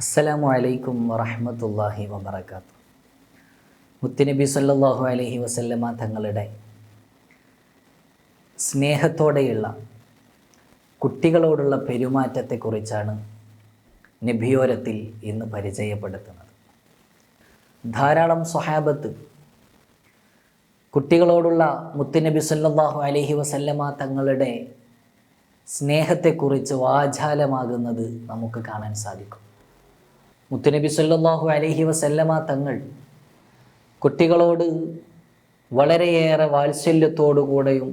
അസ്സലാമു അലൈക്കും വറഹമത്തല്ലാഹി വബർക്കാത്തു മുത്തുനബി സല്ലല്ലാഹു അലൈഹി വസല്ലമ തങ്ങളുടെ സ്നേഹത്തോടെയുള്ള കുട്ടികളോടുള്ള പെരുമാറ്റത്തെക്കുറിച്ചാണ് നബിയോരത്തിൽ ഇന്ന് പരിചയപ്പെടുത്തുന്നത്. ധാരാളം സ്വഹാബത്ത് കുട്ടികളോടുള്ള മുത്തുനബി സല്ലല്ലാഹു അലഹി വസല്ലമ തങ്ങളുടെ സ്നേഹത്തെക്കുറിച്ച് വാചാലമാകുന്നത് നമുക്ക് കാണാൻ സാധിക്കും. മുത്തുനബി സല്ലാഹു അലഹി വസല്ലമ തങ്ങൾ കുട്ടികളോട് വളരെയേറെ വാത്സല്യത്തോടു കൂടെയും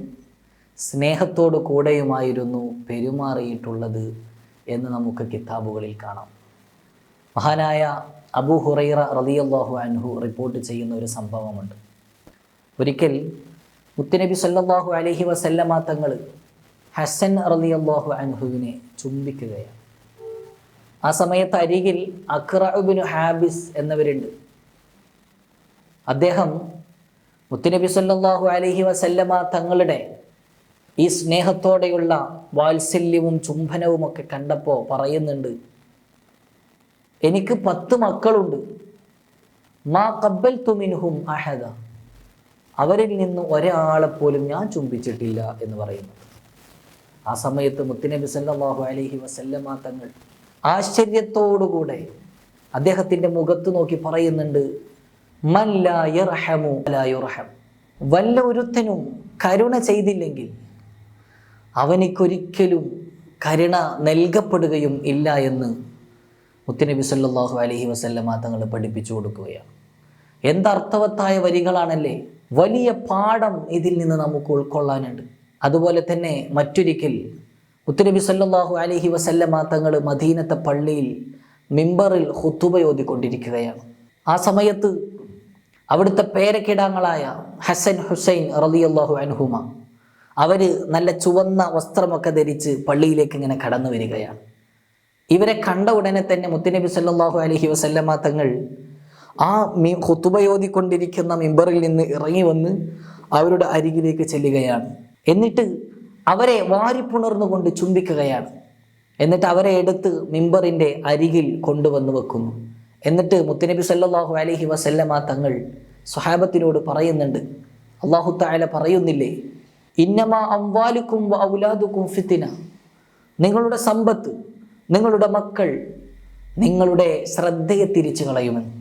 സ്നേഹത്തോടു കൂടെയുമായിരുന്നു പെരുമാറിയിട്ടുള്ളത് എന്ന് നമുക്ക് കിതാബുകളിൽ കാണാം. മഹാനായ അബു ഹുറൈറ റളിയല്ലാഹു അൻഹു റിപ്പോർട്ട് ചെയ്യുന്ന ഒരു സംഭവമുണ്ട്. ഒരിക്കൽ മുത്തുനബി സല്ലാഹു അലഹി വസല്ലമ തങ്ങൾ ഹസൻ റളിയല്ലാഹു അൻഹുവിനെ ചുംബിക്കുകയാണ്. ആ സമയത്ത് അരികിൽ അഖ്റബിനു ഹാബിസ് എന്നവരുണ്ട്. അദ്ദേഹം മുത്തുനബി സല്ലാഹു അലഹി വസല്ലമ തങ്ങളുടെ ഈ സ്നേഹത്തോടെയുള്ള വാത്സല്യവും ചുംബനവും ഒക്കെ കണ്ടപ്പോൾ പറയുന്നുണ്ട് എനിക്ക് പത്ത് മക്കളുണ്ട്. മാ കബ്ബൽ തുമിൻഹും അഹദ. അവരിൽ നിന്ന് ഒരാളെ പോലും ഞാൻ ചുംബിച്ചിട്ടില്ല എന്ന് പറയുന്നു. ആ സമയത്ത് മുത്തുനബി സല്ലാഹു അലഹി വസല്ലമ തങ്ങൾ ആശ്ചര്യത്തോടുകൂടെ അദ്ദേഹത്തിന്റെ മുഖത്ത് നോക്കി പറയുന്നുണ്ട് വല്ല ഒരുത്തനും കരുണ ചെയ്തില്ലെങ്കിൽ അവനിക്കൊരിക്കലും കരുണ നൽകപ്പെടുകയും ഇല്ല എന്ന് മുത്തുനബി സല്ലാഹു അലഹി വസല്ലമ തങ്ങൾ പഠിപ്പിച്ചു കൊടുക്കുകയാണ്. എന്തർത്ഥവത്തായ വരികളാണല്ലേ? വലിയ പാഠം ഇതിൽ നിന്ന് നമുക്ക് ഉൾക്കൊള്ളാനുണ്ട്. അതുപോലെ തന്നെ മറ്റൊരിക്കൽ മുത്തുനബി സല്ലാഹു അലഹി വസല്ലമ തങ്ങൾ മദീനത്തെ പള്ളിയിൽ മിമ്പറിൽ ഹുത്തുബയോധിക്കൊണ്ടിരിക്കുകയാണ് ആ സമയത്ത് അവിടുത്തെ പേരക്കിടാങ്ങളായ ഹസൻ ഹുസൈൻ റളിയല്ലാഹു അൻഹുമ അവർ നല്ല ചുവന്ന വസ്ത്രമൊക്കെ ധരിച്ച് പള്ളിയിലേക്ക് ഇങ്ങനെ കടന്നു വരികയാണ്. ഇവരെ കണ്ട ഉടനെ തന്നെ മുത്തുനബി സല്ലാഹു അലഹി വസല്ലമ തങ്ങൾ ആ മി ഹുത്തുബയോധിക്കൊണ്ടിരിക്കുന്ന മിമ്പറിൽ നിന്ന് ഇറങ്ങി വന്ന് അവരുടെ അരികിലേക്ക് ചെല്ലുകയാണ്. എന്നിട്ട് അവരെ വാരിപ്പുണർന്നുകൊണ്ട് ചുംബിക്കുകയാണ്. എന്നിട്ട് അവരെ എടുത്ത് മിമ്പറിന്റെ അരികിൽ കൊണ്ടുവന്നു വെക്കുന്നു. എന്നിട്ട് മുത്തനബി സല്ലാഹു അലഹി വസല്ലമ തങ്ങൾ സ്വഹാബത്തിനോട് പറയുന്നുണ്ട്. അള്ളാഹു താല പറയുന്നില്ലേ ഇന്നമാ അംവാലുക്കും ഔലാദുക്കും ഫിത്തിന. നിങ്ങളുടെ സമ്പത്ത് നിങ്ങളുടെ മക്കൾ നിങ്ങളുടെ ശ്രദ്ധയെ തിരിച്ചു കളയുമെന്ന്.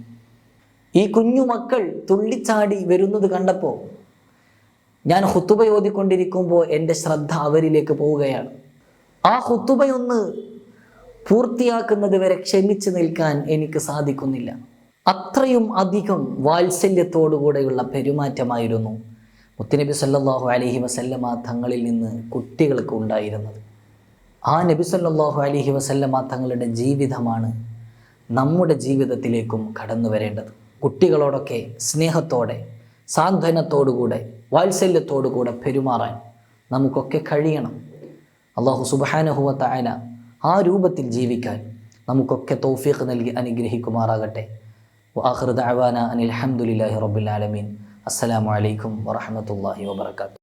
ഈ കുഞ്ഞു മക്കൾ തുള്ളിച്ചാടി വരുന്നത് കണ്ടപ്പോൾ ഞാൻ ഹുത്തുബ ഓതിക്കൊണ്ടിരിക്കുമ്പോൾ എന്റെ ശ്രദ്ധ അവരിലേക്ക് പോവുകയാണ്. ആ ഹുത്തുബയൊന്ന് പൂർത്തിയാക്കുന്നത് വരെ ക്ഷമിച്ചു നിൽക്കാൻ എനിക്ക് സാധിക്കുന്നില്ല. അത്രയും അധികം വാത്സല്യത്തോടുകൂടെയുള്ള പെരുമാറ്റമായിരുന്നു മുത്തുനബി സല്ലാഹു അലഹി വസല്ലമ തങ്ങളിൽ നിന്ന് കുട്ടികൾക്ക് ഉണ്ടായിരുന്നത്. ആ നബി സല്ലാഹു അലഹി വസല്ലമ തങ്ങളുടെ ജീവിതമാണ് നമ്മുടെ ജീവിതത്തിലേക്കും കടന്നു വരേണ്ടത് കുട്ടികളോടൊക്കെ സ്നേഹത്തോടെ സാന്ത്വനത്തോടുകൂടെ വാത്സല്യത്തോടുകൂടെ പെരുമാറാൻ നമുക്കൊക്കെ കഴിയണം. അള്ളാഹു സുബാനഹുവത്ത ആല ആ രൂപത്തിൽ ജീവിക്കാൻ നമുക്കൊക്കെ തൗഫീഖ് നൽകി അനുഗ്രഹിക്കുമാറാകട്ടെ. വാഹൃദ് അവാന അനിൽ അഹമ്മദില്ലാഹി റബുലാലമീൻ ആലമീൻ. അസ്സലാമു അലൈക്കും വറഹമത്തല്ലാഹി വബർക്കാത്തു